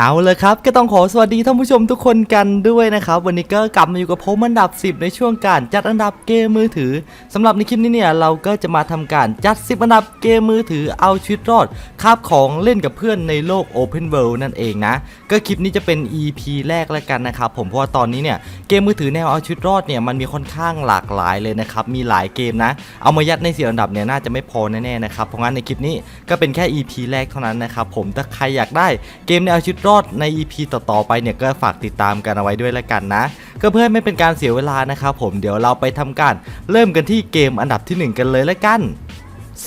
เอาเลยครับก็ต้องขอสวัสดีท่านผู้ชมทุกคนกันด้วยนะครับ วันนี้ก็กลับมาอยู่กับผมอันดับ 10 ในช่วงการจัดอันดับเกมมือถือสำหรับในคลิปนี้เนี่ยเราก็จะมาทำการจัด 10 อันดับเกมมือถือเอาชีวิตรอดคาบของเล่นกับเพื่อนในโลก Open World นั่นเองนะ ก็คลิปนี้จะเป็น EP แรกแล้วกันนะครับผมเพราะว่าตอนนี้เนี่ยเกมมือถือแนวเอาชีวิตรอดเนี่ยมันมีค่อนข้างหลากหลายเลยนะครับมีหลายเกมนะ เอามายัดในสี่อันดับเนี่ยน่าจะไม่พอแน่ๆนะครับเพราะงั้นในคลิปนี้ก็เป็นแค่ EP แรกเท่านั้นนะครับผมถ้าใครอยากได้เกมแนวชีวิตรอดใน EP ต่อๆไปเนี่ยก็ฝากติดตามกันเอาไว้ด้วยแล้วกันนะ ก็เพื่อไม่เป็นการเสียเวลานะครับผมเดี๋ยวเราไปทำการเริ่มกันที่เกมอันดับทีหนึ่1 กันเลยแล้วกัน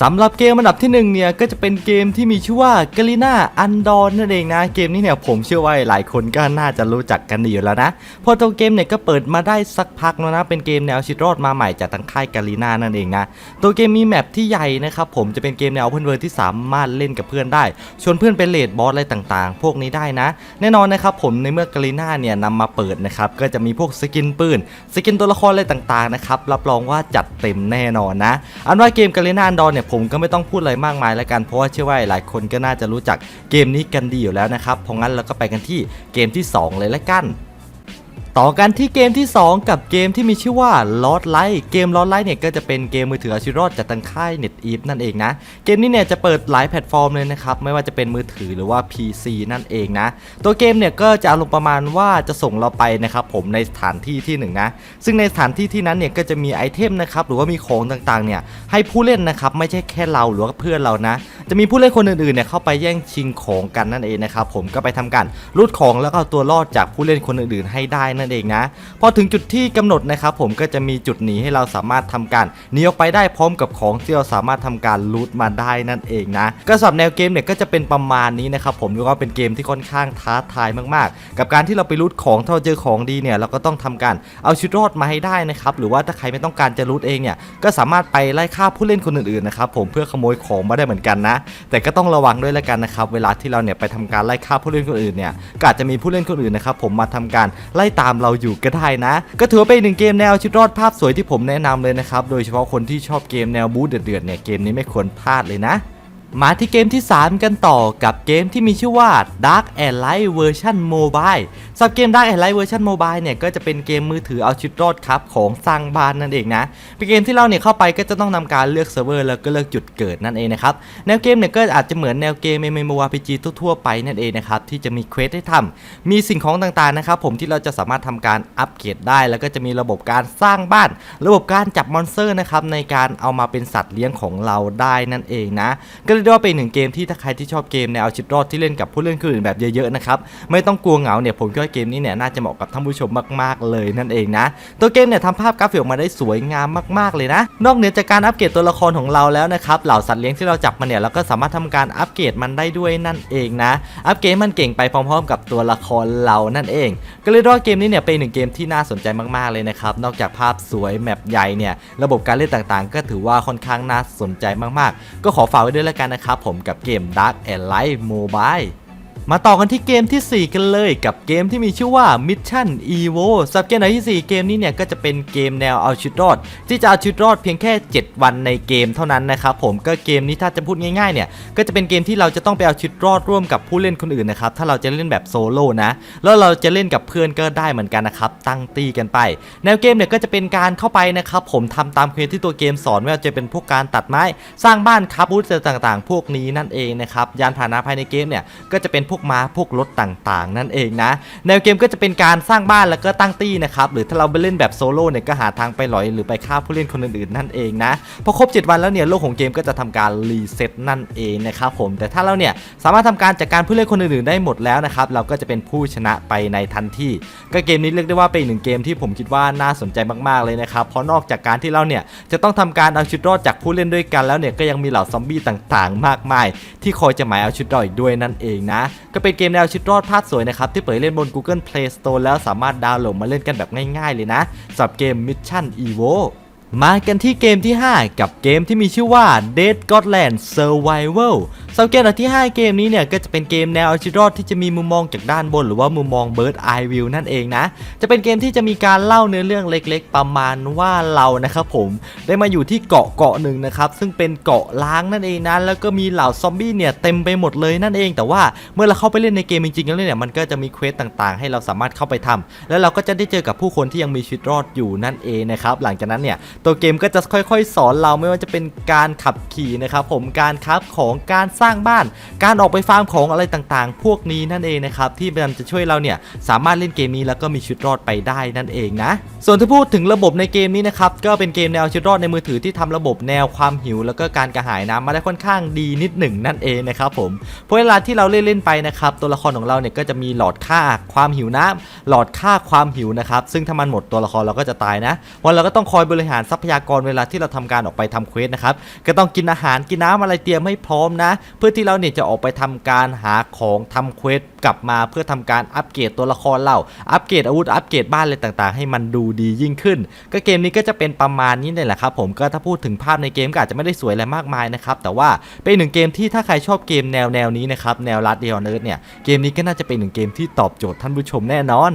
สำหรับเกมอันดับที่หนึ่งเนี่ย ก็จะเป็นเกมที่มีชื่อว่ากาลิน่าอันดอนนั่นเองนะ เกมนี้เนี่ยผมเชื่อว่าหลายคนก็น่าจะรู้จักกันดีอยู่แล้วนะ พอตัวเกมเนี่ยก็เปิดมาได้สักพักแล้วนะ เป็นเกมแนวชิดรอดมาใหม่จากทางค่ายกาลิน่านั่นเองนะ ตัวเกมมีแมปที่ใหญ่นะครับผมจะเป็นเกมแนวเพื่อนเวอร์ที่สามารถเล่นกับเพื่อนได้ ชวนเพื่อนไปเลดบอสอะไรต่างๆ พวกนี้ได้นะ แน่นอนนะครับผมในเมื่อกาลิน่าเนี่ยนำมาเปิดนะครับก็จะมีพวกสกินปืน สกินตัวละครอะไรต่างๆนะครับรับรองว่าจัดเต็มแน่นอนนะ อันว่าเกมกาลิน่าอันดอนเนี่ยผมก็ไม่ต้องพูดอะไรมากมายแล้วกัน เพราะว่าเชื่อว่าหลายคนก็น่าจะรู้จักเกมนี้กันดีอยู่แล้วนะครับ เพราะงั้นเราก็ไปกันที่เกมที่ 2 เลยละกัน ต่อกันที่เกมที่ 2 กับเกมที่มีชื่อว่า Lost Light เกม Lost Light เนี่ยก็จะเป็นเกมมือถืออาชีวิตรอดจากทางค่าย NetEase นั่นเองนะ เกมนี้เนี่ยจะเปิดหลายแพลตฟอร์มเลยนะครับ ไม่ว่าจะเป็นมือถือหรือว่า PC นั่นเองนะ ตัวเกมเนี่ยก็จะอารมณ์ประมาณว่าจะส่งเราไปนะครับผมในสถานที่ที่หนึ่งนะ ซึ่งในสถานที่ที่นั้นเนี่ยก็จะมีไอเทมนะครับหรือว่ามีของต่างๆเนี่ยให้ผู้เล่นนะครับไม่ใช่แค่เราหรือว่าเพื่อนเรานะจะมีผู้เล่นคนอื่นๆเนี่ยเข้าไปแย่งชิงของกันนั่นเองนะครับผมก็ไปทำการรูดของแล้วก็เอาตัวรอดจากผู้เล่นคนอื่นๆให้ได้นั่นเองนะพอถึงจุดที่กำหนดนะครับผมก็จะมีจุดหนีให้เราสามารถทำการหนีออกไปได้พร้อมกับของที่เราสามารถทำการรูทมาได้นั่นเองนะก็สำหรับแนวเกมเนี่ยก็จะเป็นประมาณนี้นะครับผมเรียกว่าเป็นเกมที่ค่อนข้างท้าทายมากๆ กับการที่เราไปรูทของถ้าเราเจอของดีเนี่ยเราก็ต้องทำการเอาชีวิตรอดมาให้ได้นะครับหรือว่าถ้าใครไม่ต้องการจะรูทเองเนี่ยก็สามารถไปไล่ฆ่าผู้เล่นคนอื่นๆนะครับผมเพื่อขโมยของมาได้เหมือนกันนะแต่ก็ต้องระวังด้วยแล้วกันนะครับ เวลาที่เราเนี่ยไปทำการไล่ฆ่าผู้เล่นคนอื่นเนี่ยก็อาจจะมีผู้เล่นคนอื่นนะครับผมมาทำการไล่ตามเราอยู่ก็ได้นะ ก็ถือว่าเป็นหนึ่งเกมแนวชิตรอดภาพสวยที่ผมแนะนำเลยนะครับ โดยเฉพาะคนที่ชอบเกมแนวบู๊เดือดๆเนี่ยเกมนี้ไม่ควรพลาดเลยนะ มาที่เกมที่ 3 กันต่อกับเกมที่มีชื่อว่า Dark and Light Version Mobile สำหรับเกม Dark and Light Version Mobile เนี่ยก็จะเป็นเกมมือถือเอาชีวิตรอดครับของสร้างบ้านนั่นเองนะ เป็นเกมที่เราเนี่ยเข้าไปก็จะต้องนำการเลือกเซิร์ฟเวอร์แล้วก็เลือกจุดเกิดนั่นเองนะครับ แนวเกมเนี่ยก็อาจจะเหมือนแนวเกม MMORPG ทั่วๆไปนั่นเองนะครับที่จะมีเควสให้ทำมีสิ่งของต่างๆนะครับผมที่เราจะสามารถทำการอัปเกรดได้ แล้วก็จะมีระบบการสร้างบ้าน ระบบการจับมอนสเตอร์นะครับในการเอามาเป็นสัตว์เลี้ยงของเราได้นั่นเองนะก็เได้ว่าเป็นหนึ่งเกมที่ถ้าใครที่ชอบเกมแนวเอาชีวิตรอดที่เล่นกับผู้เล่นคนอื่นแบบเยอะๆนะครับไม่ต้องกลัวเหงาเนี่ยผมคิดว่าเกมนี้เนี่ยน่าจะเหมาะกับท่านผู้ชมมากๆเลยนั่นเองนะ ตัวเกมเนี่ยทำภาพกราฟิกออกมาได้สวยงามมากๆเลยนะ นอกเหนือจากการอัปเกรดตัวละครของเราแล้วนะครับเหล่าสัตว์เลี้ยงที่เราจับมาเนี่ยเราก็สามารถทำการอัปเกรดมันได้ด้วยนั่นเองนะ อัปเกรดมันเก่งไปพร้อม ๆ กับตัวละครเรานั่นเอง ก็เลยรียกว่าเกมนี้เนี่ยเป็นหนึ่งเกมที่น่าสนใจมากๆเลยนะครับนอกจากภาพสวยแมปใหญ่เนี่ยระบบการเล่นต่างๆ ก็ถือว่าค่อนข้างน่าสนใจมากๆ ก็ขอฝากไว้ด้วยแล้วกันนะครับผมกับเกม Dark and Light Mobile มาต่อกันที่เกมทีสี่ 4 กันเลยกับเกมที่มีชื่อว่า Mission Evo สับเกมไหนที่ 4 เกมนี้เนี่ยก็จะเป็นเกมแนวเอาชีวิตรอด ที่จะเอาชีวิตรอดเพียงแค่ 7 วันในเกมเท่านั้นนะครับผมก็เกมนี้ถ้าจะพูดง่ายๆเนี่ยก็จะเป็นเกมที่เราจะต้องไปเอาชีวิตรอดร่วมกับผู้เล่นคนอื่นนะครับถ้าเราจะเล่นแบบโซโล่นะแล้วเราจะเล่นกับเพื่อนก็ได้เหมือนกันนะครับตั้งตีกันไป แนวเกมเนี่ยก็จะเป็นการเข้าไปนะครับผมทำตามเควสที่ตัวเกมสอนไม่ว่าจะเป็นพวกการตัดไม้ สร้างบ้านครับบูธต่างๆ พวกนี้นั่นเองนะครับยานพาหนะภายในเกมเนี่ยก็จะเป็นพวกม้าพวกรถต่างๆ นั่นเองนะแนวเกมก็จะเป็นการสร้างบ้านแล้วก็ตั้งตี้นะครับหรือถ้าเราไปเล่นแบบโซโล่เนี่ยก็หาทางไปหลอยหรือไปฆ่าผู้เล่นคนอื่นๆนั่นเองนะพอครบ 7 วันแล้วเนี่ยโลกของเกมก็จะทำการรีเซ็ตนั่นเองนะครับผมแต่ถ้าเราเนี่ยสามารถทำการจัดการผู้เล่นคนอื่นๆได้หมดแล้วนะครับเราก็จะเป็นผู้ชนะไปในทันทีก็เกมนี้เรียกได้ว่าเป็นหนึ่งเกมที่ผมคิดว่าน่าสนใจมากๆเลยนะครับเพราะนอกจากการที่เราเนี่ยจะต้องทำการเอาชีวิตรอดจากผู้เล่นด้วยกันแล้วเนี่ยก็ยังมีเหล่าซอมบี้ต่างๆ มากมาย ที่คอยจะหมายเอาชีวิตรอดอีกด้วยนั่นเองนะ ก็เป็นเกมแนวชิตรอดภาพสวยนะครับ ที่เปิดเล่นบน Google Play Store แล้วสามารถดาวน์โหลดมาเล่นกันแบบง่ายๆเลยนะสำหรับเกม Mission Evo มากันที่เกมที่ 5 กับเกมที่มีชื่อว่า Dead Godland Survival สำหรับเกมอันดับที่ 5 เกมนี้เนี่ยก็จะเป็นเกมแนวเอาชีวิตรอดที่จะมีมุมมองจากด้านบน หรือว่ามุมมอง Bird Eye View นั่นเองนะ จะเป็นเกมที่จะมีการเล่าเนื้อเรื่องเล็กๆ ประมาณว่าเรานะครับผมได้มาอยู่ที่เกาะเกาะหนึ่งนะครับซึ่งเป็นเกาะล้างนั่นเองนะแล้วก็มีเหล่าซอมบี้เนี่ยเต็มไปหมดเลยนั่นเอง แต่ว่าเมื่อเราเข้าไปเล่นในเกมจริงๆแล้วเนี่ยมันก็จะมีเควสต่างๆ ให้เราสามารถเข้าไปทำแล้วเราก็จะได้เจอกับผู้คนที่ยังมีชีวิตรอดอยู่นั่นเองนะครับหลังจากนั้นเนี่ยตัวเกมก็จะค่อย ๆ สอนเราไม่ว่าจะเป็นการขับขี่นะครับผมการคราฟของการสร้างบ้าน การออกไปฟาร์มของอะไรต่างๆ พวกนี้นั่นเองนะครับที่มันจะช่วยเราเนี่ยสามารถเล่นเกมนี้แล้วก็มีชีวิตรอดไปได้นั่นเองนะ ส่วนที่พูดถึงระบบในเกมนี้นะครับก็เป็นเกมแนวชีวิตรอดในมือถือที่ทำระบบแนวความหิว แล้วก็การกระหายน้ำมาได้ค่อนข้างดีนิดหนึ่งนั่นเองนะครับผมเพราะเวลาที่เราเล่นเล่นไปนะครับตัวละครของเราเนี่ยก็จะมีหลอดค่าความหิวน้ำหลอดค่าความหิวนะครับซึ่งถ้ามันหมดตัวละครเราก็จะตายนะวันเราก็ต้องคอยบริหารทรัพยากรเวลาที่เราทำการออกไปทำเควสนะครับก็ต้องกินอาหารกินน้ำอะไรเตรียมให้พร้อมนะ พื่อที่เราเนี่ยจะออกไปทำการหาของทำเควสกลับมาเพื่อทำการอัปเกรดตัวละครเราอัปเกรดอาวุธอัปเกรดบ้านอะไรต่างๆ ให้มันดูดียิ่งขึ้น ก็เกมนี้ก็จะเป็นประมาณนี้นี่แหละครับผมก็ถ้าพูดถึงภาพในเกมก็อาจจะไม่ได้สวยอะไรมากมายนะครับแต่ว่าเป็นหนึ่งเกมที่ถ้าใครชอบเกมแนวแนวนี้นะครับแนวรัดเดียร์เนิร์ดเนี่ยเกมนี้ก็น่าจะเป็นหนึ่งเกมที่ตอบโจทย์ท่านผู้ชมแน่นอน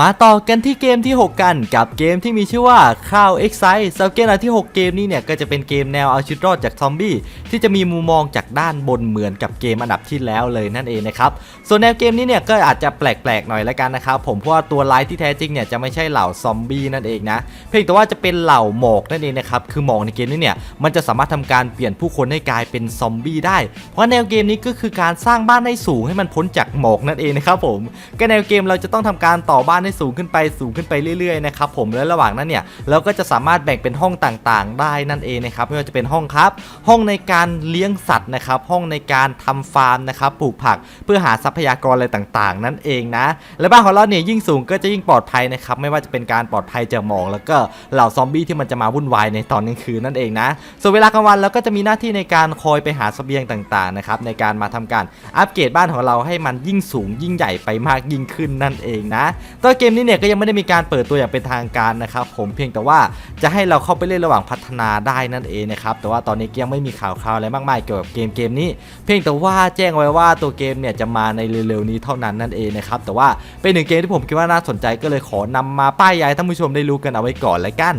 มาต่อกันที่เกมที่ 6 กันกับเกมที่มีชื่อว่า Cloud Excite สำหรับเกมอันที่ 6 เกมนี้เนี่ยก็จะเป็นเกมแนวเอาชีวิตรอดจากซอมบี้ที่จะมีมุมมองจากด้านบนเหมือนกับเกมอันดับที่แล้วเลยนั่นเองนะครับส่วนแนวเกมนี้เนี่ยก็อาจจะแปลกๆหน่อยละกันนะครับผมเพราะว่าตัวร้ายที่แท้จริงเนี่ยจะไม่ใช่เหล่าซอมบี้นั่นเองนะเพียงแต่ว่าจะเป็นเหล่าหมอกนั่นเองนะครับคือหมอกในเกมนี้เนี่ยมันจะสามารถทำการเปลี่ยนผู้คนให้กลายเป็นซอมบี้ได้ เพราะแนวเกมนี้ก็คือการสร้างบ้านให้สูงให้มันพ้นจากหมอกนั่นเองนะครับผมก็แนวเกมเราจะต้องทำการต่อบ้านให้สูงขึ้นไปสูงขึ้นไปเรื่อยๆนะครับผมและระหว่างนั้นเนี่ยเราก็จะสามารถแบ่งเป็นห้องต่างๆ ได้นั่นเองนะครับไม่ว่าจะเป็นห้องครับ ห้องในการเลี้ยงสัตว์นะครับ ห้องในการทำฟาร์มนะครับปลูกผักเพื่อหาทรัพยากรอะไรต่างๆ นั่นเองนะ และบ้านของเราเนี่ยยิ่งสูงก็จะยิ่งปลอดภัยนะครับไม่ว่าจะเป็นการปลอดภัยจากหมอกแล้วก็เหล่าซอมบี้ที่มันจะมาวุ่นวายในตอนกลางคืนนั่นเองนะส่วนเวลากลางวันเราก็จะมีหน้าที่ในการคอยไปหาเสบียงต่างๆนะครับในการมาทำการอัปเกรดบ้านของเราให้มันยิ่งสูงยิ่งใหญ่ไปมากยิ่งขึ้นนั่นเองนะตวเกมนี้เนี่ยก็ยังไม่ได้มีการเปิดตัวอย่างเป็นทางการนะครับผมเพียงแต่ว่าจะให้เราเข้าไปเล่นระหว่างพัฒนาได้นั่นเองนะครับแต่ว่าตอนนี้ยังไม่มีข่าวคราวอะไรมากมายเกี่ยวกับเกมเกมนี้ เพียงแต่ว่าแจ้งไว้ว่าตัวเกมเนี่ยจะมาในเร็วๆนี้เท่านั้นนั่นเองนะครับแต่ว่าเป็นหนึ่งเกมที่ผมคิดว่าน่าสนใจก็เลยขอนำมาป้ายยายท่านผู้ชมได้รู้กันเอาไว้ก่อนแล้วกัน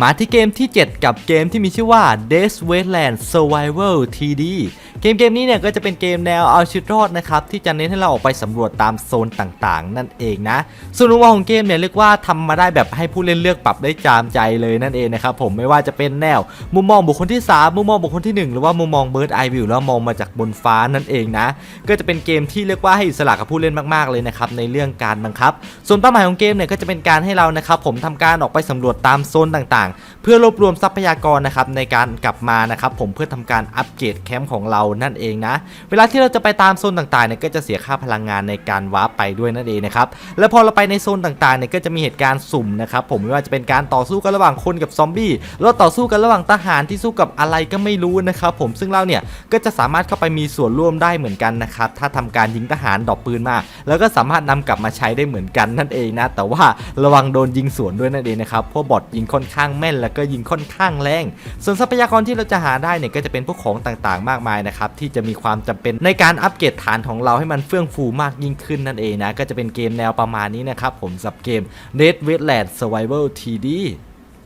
มาที่เกมที่ 7 กับเกมที่มีชื่อว่า Death Wasteland Survival TD เกมเกมนี้เนี่ยก็จะเป็นเกมแนวเอาชีวิตรอดนะครับที่จะเน้นให้เราออกไปสำรวจตามโซนต่างๆ นั่นเองนะ ส่วนมุมมองของเกมเนี่ยเรียกว่าทำมาได้แบบให้ผู้เล่นเลือกปรับได้จามใจเลยนั่นเองนะครับผมไม่ว่าจะเป็นแนว มุมมองบุคคลที่ 3 มุมมองบุคคลที่ 1 หรือว่ามุมมอง Bird Eye View แล้วมองมาจากบนฟ้านั่นเองนะ ก็จะเป็นเกมที่เรียกว่าให้อิสระกับผู้เล่นมากๆเลยนะครับในเรื่องการบังคับ ส่วนเป้าหมายของเกมเนี่ยก็จะเป็นการให้เรานะครับผมทำการออกไปสำรวจตามโซนต่างๆ เพื่อรวบรวมทรัพยากรนะครับในการกลับมานะครับผมเพื่อทำการอัปเกรดแคมป์ของเรานั่นเองนะ เวลาที่เราจะไปตามโซนต่างๆเนี่ยก็จะเสียค่าพลังงานในการวาร์ปไปด้วยนั่นเองนะครับ แล้วพอเราไปในโซนต่างๆเนี่ยก็จะมีเหตุการณ์สุ่มนะครับผมไม่ว่าจะเป็นการต่อสู้กันระหว่างคนกับซอมบี้แล้วต่อสู้กันระหว่างทหารที่สู้กับอะไรก็ไม่รู้นะครับผมซึ่งเราเนี่ยก็จะสามารถเข้าไปมีส่วนร่วมได้เหมือนกันนะครับถ้าทำการยิงทหารดอกปืนมา แล้วก็สามารถนำกลับมาใช้ได้เหมือนกันนั่นเองนะ แต่ว่าระวังโดนยิงสวนด้วยนั่นเองนะครับเพราะบอทยิงค่อนข้างแม่นแล้วก็ยิงค่อนข้างแรง ส่วนทรัพยากรที่เราจะหาได้เนี่ยก็จะเป็นพวกของต่างๆ มากมายนะครับที่จะมีความจำเป็นในการอัปเกรดฐานของเราให้มันเฟื่องฟูมากยิ่งขึ้นนั่นเองนะก็จะเป็นเกมแนวประมาณนี้นะครับผมสับเกม Red Wetland Survival TD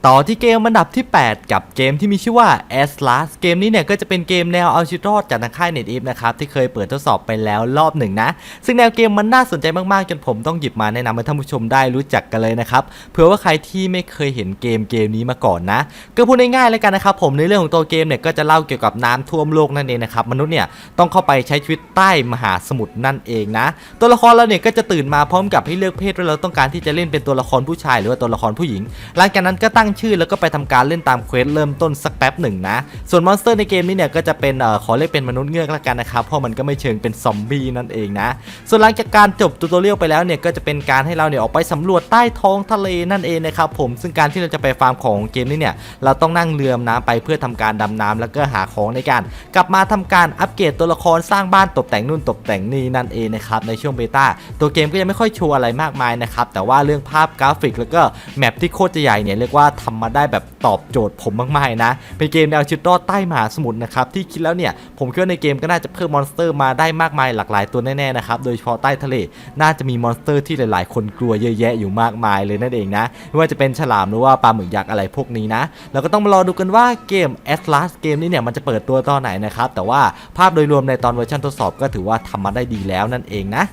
ต่อที่เกมอันดับที่ 8 กับเกมที่มีชื่อว่า a s l a s เกมนี้เนี่ยก็จะเป็นเกมแนวเอาชีวิตรอดจากทางค่าย NetEase นะครับที่เคยเปิดทดสอบไปแล้วรอบหนึ่งนะ ซึ่งแนวเกมมันน่าสนใจมากๆ จนผมต้องหยิบมาแนะนำให้ท่านผู้ชมได้รู้จักกันเลยนะครับเผื่อว่าใครที่ไม่เคยเห็นเกมเกมนี้มาก่อนนะ ก็พูดง่ายๆเลยกันนะครับผมในเรื่องของตัวเกมเนี่ยก็จะเล่าเกี่ยวกับน้ำท่วมโลกนั่นเองนะครับมนุษย์เนี่ยต้องเข้าไปใช้ชีวิตใต้มหาสมุทรนั่นเองนะ ตัวละครเราเนี่ยก็จะตื่นมาพร้อมกับให้เลือกเพศว่าเราต้องการที่จะเล่นเป็นตัวละครผู้ชาย หรือว่าตัวละครผู้หญิง หลังจากนั้นก็ตั้งชื่อแล้วก็ไปทำการเล่นตามเควสเริ่มต้นสักแป๊บหนึ่งนะ ส่วนมอนสเตอร์ในเกมนี้เนี่ยก็จะเป็นออขอเรียกเป็นมนุษย์เงือกละกันนะครับเพราะมันก็ไม่เชิงเป็นซอมบี้นั่นเองนะ ส่วนหลังจากการจบตูตอเรียลไปแล้วเนี่ยก็จะเป็นการให้เราเนี่ยออกไปสำรวจใต้ท้องทะเลนั่นเองนะครับผมซึ่งการที่เราจะไปฟาร์มของเกมนี้เนี่ยเราต้องนั่งเรือน้ำไปเพื่อทำการดำน้ำแล้วก็หาของในการ กลับมาทำการอัปเกรดตัวละครสร้างบ้านตกแต่งนู่นตกแต่งนี่นั่นเองนะครับในช่วงเบต้าตัวเกมก็ยังไม่ค่อยโชว์อะไรมากมายนะครับแต่ว่าเรื่องภาพกราฟิกแล้วก็แมปที่โคตรจะใหญ่เนี่ยเรียกว่าทำมาได้แบบตอบโจทย์ผมมากๆนะ เป็นเกมแนวชีวิตรอดใต้มหาสมุทรนะครับ ที่คิดแล้วเนี่ย ผมคิดว่าในเกมก็น่าจะเพิ่มมอนสเตอร์มาได้มากมายหลากหลายตัวแน่ๆนะครับ โดยเฉพาะใต้ทะเล น่าจะมีมอนสเตอร์ที่หลายๆ คนกลัวเยอะแยะอยู่มากมายเลยนั่นเองนะ ไม่ว่าจะเป็นฉลามหรือว่าปลาหมึกยักษ์อะไรพวกนี้นะเราก็ต้องมารอดูกันว่าเกม Atlas เกมนี้เนี่ยมันจะเปิดตัวตอนไหนนะครับ แต่ว่าภาพโดยรวมในตอนเวอร์ชันทดสอบก็ถือว่าทำมาได้ดีแล้วนั่นเองนะ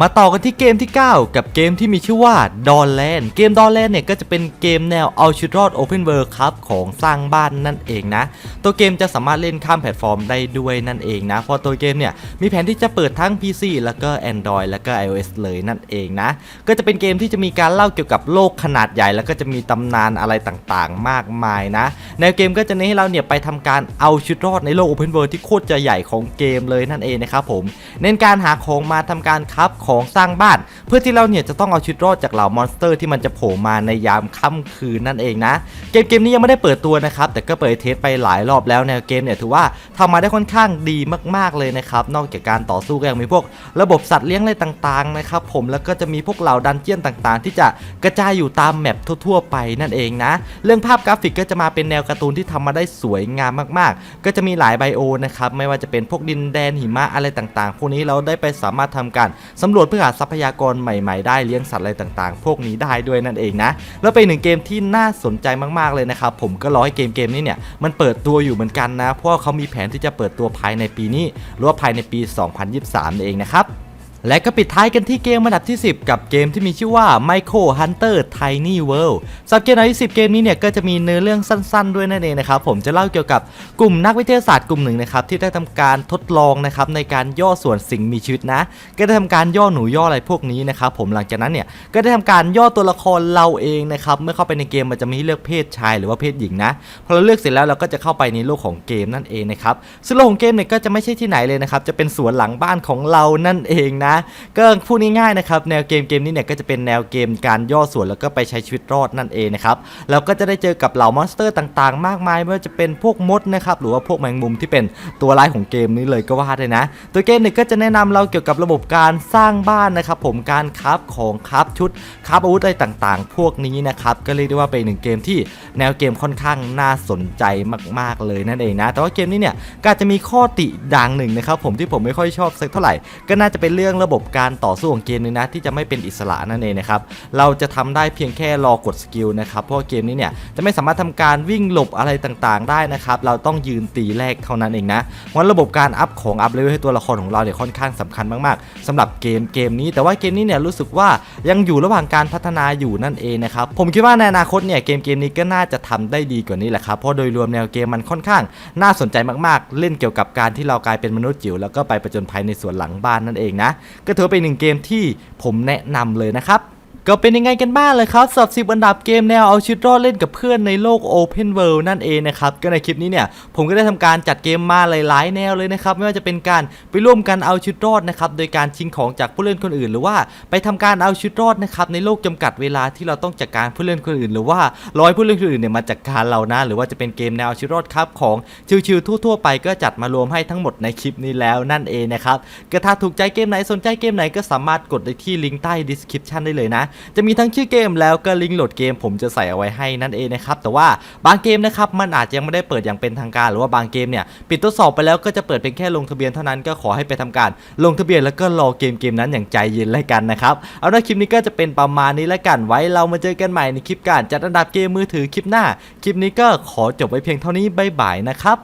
มาต่อกันที่เกมที่ 9 กับเกมที่มีชื่อว่า d o n l a n d เกม d o n l a n d เนี่ยก็จะเป็นเกมแนวเอาชีวิตรอด Open World ครับของสร้างบ้านนั่นเองนะ ตัวเกมจะสามารถเล่นข้ามแพลตฟอร์มได้ด้วยนั่นเองนะเพราะตัวเกมเนี่ยมีแผนที่จะเปิดทั้ง PC แล้วก็ Android แล้วก็ iOS เลยนั่นเองนะ ก็จะเป็นเกมที่จะมีการเล่าเกี่ยวกับโลกขนาดใหญ่ แล้วก็จะมีตำนานอะไรต่างๆ มากมายนะแนวเกมก็จะเน้นให้เราเนี่ยไปทำการเอาชีวิตรอดในโลก Open World ที่โคตรจะใหญ่ของเกมเลยนั่นเองนะครับผมเน้นการหาของมาทำการครับของสร้างบ้าน เพื่อที่เราเนี่ยจะต้องเอาชีวิตรอดจากเหล่ามอนสเตอร์ที่มันจะโผล่มาในยามค่ำคืนนั่นเองนะ เกมเกมนี้ยังไม่ได้เปิดตัวนะครับ แต่ก็เปิดเทสไปหลายรอบแล้วแนวเกมเนี่ยถือว่าทำมาได้ค่อนข้างดีมากๆเลยนะครับ นอกจากการต่อสู้ก็ยังมีพวก ระบบสัตว์เลี้ยงอะไรต่างๆนะครับผมแล้วก็จะมีพวกเหล่าดันเจียนต่างๆ ที่จะกระจายอยู่ตามแมปทั่วๆไปนั่นเองนะ เรื่องภาพกราฟิกก็จะมาเป็นแนวการ์ตูนที่ทำมาได้สวยงามมากๆ ก็จะมีหลายไบโอนะครับไม่ว่าจะเป็นพวกดินแดนหิมะอะไรต่างๆ พวกนี้เราได้ไปสามารถทำการสำรวจเพื่อหาทรัพยากรใหม่ๆได้เลี้ยงสัตว์อะไรต่างๆ พวกนี้ได้ด้วยนั่นเองนะ แล้วเป็นหนึ่งเกมที่น่าสนใจมากๆเลยนะครับผมก็รอให้เกมเกมนี้เนี่ยมันเปิดตัวอยู่เหมือนกันนะเพราะเขามีแผนที่จะเปิดตัวภายในปีนี้หรือว่าภายในปี 2023นั่นเองนะครับ และก็ปิดท้ายกันที่เกมอันดับที่ 10 กับเกมที่มีชื่อว่า Micro Hunter Tiny World สำหรับเกมอันดับที่ 10 เกมนี้เนี่ยก็จะมีเนื้อเรื่องสั้นๆ ด้วยนั่นเองนะครับผมจะเล่าเกี่ยวกับกลุ่มนักวิทยาศาสตร์กลุ่มหนึ่งนะครับที่ได้ทำการทดลองนะครับในการย่อส่วนสิ่งมีชีวิตนะ ก็ได้ทำการย่อหนูย่ออะไรพวกนี้นะครับผมหลังจากนั้นเนี่ยก็ได้ทำการย่อตัวละครเราเองนะครับเมื่อเข้าไปในเกมมันจะมีให้เลือกเพศชายหรือว่าเพศหญิงนะพอเราเลือกเสร็จแล้วเราก็จะเข้าไปในโลกของเกมนั่นเองนะครับซึ่งโลกของเกมเนี่ยก็จะไม่ใช่ที่ไหนเลยนะครับจะเป็นสวนหลังบ้านของเรานั่นเองนะก็พูดง่ายๆนะครับแนวเกมเกมนี้เนี่ยก็จะเป็นแนวเกมการย่อส่วนแล้วก็ไปใช้ชีวิตรอดนั่นเองนะครับเราก็จะได้เจอกับเหล่ามอนสเตอร์ต่างๆ มากมายไม่ว่าจะเป็นพวกมดนะครับหรือว่าพวกแมงมุมที่เป็นตัวร้ายของเกมนี้เลยก็ว่าได้นะ ตัวเกมเนี่ยก็จะแนะนำเราเกี่ยวกับระบบการสร้างบ้านนะครับผมการคราฟของคราฟชุดคราฟอาวุธอะไรต่างๆ พวกนี้นะครับก็เรียกได้ว่าเป็นหนึ่งเกมที่แนวเกมค่อนข้างน่าสนใจมากๆเลยนั่นเองนะแต่ว่าเกมนี้เนี่ยก็อาจจะมีข้อติดังหนึ่งนะครับผมที่ผมไม่ค่อยชอบสักเท่าไหร่ ก็น่าจะเป็นเรื่องระบบการต่อสู้ของเกมนึงนะที่จะไม่เป็นอิสระนั่นเองนะครับเราจะทำได้เพียงแค่รอกดสกิลนะครับเพราะว่าเกมนี้เนี่ยจะไม่สามารถทำการวิ่งหลบอะไรต่างๆ ได้นะครับเราต้องยืนตีแรกเท่านั้นเองนะเพราะระบบการอัพของอัพเลเวลให้ตัวละครของเราเนี่ยค่อนข้างสำคัญมากๆสำหรับเกมเกมนี้ แต่ว่าเกมนี้เนี่ยรู้สึกว่ายังอยู่ระหว่างการพัฒนาอยู่นั่นเองนะครับผมคิดว่าในอนาคตเนี่ยเกมเกมนี้ก็น่าจะทำได้ดีกว่านี้แหละครับเพราะโดยรวมแนวเกมมันค่อนข้างน่าสนใจมากๆ เล่นเกี่ยวกับการที่เรากลายเป็นมนุษย์จิ๋วแล้วก็ไปประจนภัยในสวนหลังบ้านนั่นเองนะก็ถือเป็นหนึ่งเกมที่ผมแนะนำเลยนะครับ ก็เป็นยังไงกันบ้างเลยครับสำหรับอันดับเกมแนวเอาชีวิตรอดเล่นกับเพื่อนในโลก Open World นั่นเองนะครับ ก็ในคลิปนี้เนี่ย ผมก็ได้ทำการจัดเกมมาหลาย ๆ แนวเลยนะครับ ไม่ว่าจะเป็นการไปร่วมกันเอาชีวิตรอดนะครับ โดยการชิงของจากผู้เล่นคนอื่น หรือว่าไปทำการเอาชีวิตรอดนะครับในโลกจำกัดเวลาที่เราต้องจัดการผู้เล่นคนอื่น หรือว่าร้อยผู้เล่นคนอื่นเนี่ยมาจัดการเรานะ หรือว่าจะเป็นเกมแนวเอาชีวิตรอดครับของชิวๆทั่ว ๆ ไปก็จัดมารวมให้ทั้งหมดในคลิปนี้แล้วนั่นเองนะครับก็ถ้าถูกใจเกมไหนสนใจเกมไหนก็สามารถกดได้ที่ลิงก์ใต้ description ได้เลยนะจะมีทั้งชื่อเกมแล้วก็ลิงก์โหลดเกม ผมจะใส่เอาไว้ให้นั่นเองนะครับแต่ว่าบางเกมนะครับมันอาจจะยังไม่ได้เปิดอย่างเป็นทางการ หรือว่าบางเกมเนี่ยปิดทดสอบไปแล้วก็จะเปิดเป็นแค่ลงทะเบียนเท่านั้นก็ขอให้ไปทำการ ลงทะเบียนแล้วก็รอเกมเกมนั้นอย่างใจเย็นแล้วกันนะครับเอาละคลิปนี้ก็จะเป็นประมาณนี้แล้วกันไว้เรามาเจอกันใหม่ในคลิปการจัดอันดับเกมมือถือคลิปหน้า คลิปนี้ก็ขอจบไว้เพียงเท่านี้บ๊ายบายนะครับ